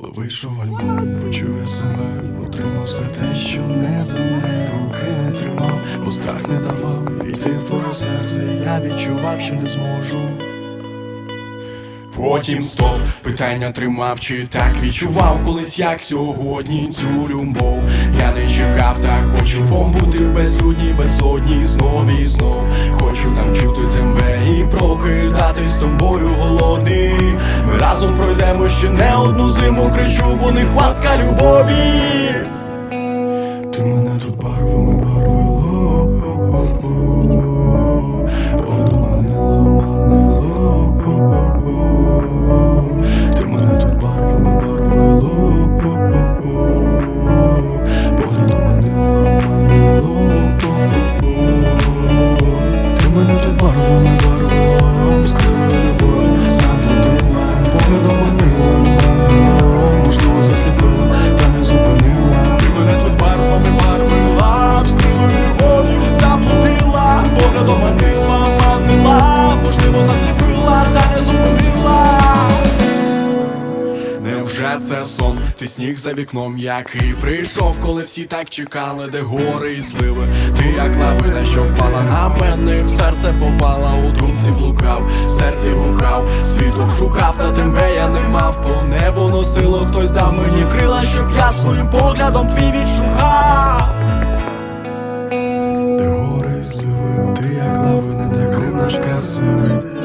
Коли вийшов альбом, почув я себе, отримав все те, що не за руки не тримав, бо страх не давав війти в твоє серце. Я відчував, що не зможу. Потім стоп, питання тримав, чи так відчував колись, як сьогодні цю любов. Я не чекав, та хочу побути в безлюдній безодні знов і знов. Хочу там чути тебе і прокидатись з тобою голодний. Разом пройдемо ще не одну зиму, кричу, бо не хватка любові. Ти мене тут барвами барвило Це сон? Ти сніг за вікном, який прийшов, коли всі так чекали, де гори і сливи. Ти як лавина, що впала на мене, в серце попала, у думці блукав, в серці гукав, світло шукав, та тебе я не мав, по небу носило, хтось дав мені крила, щоб я своїм поглядом твій відшукав. Де гори і сливи, ти як лавина, де Крим наш красивий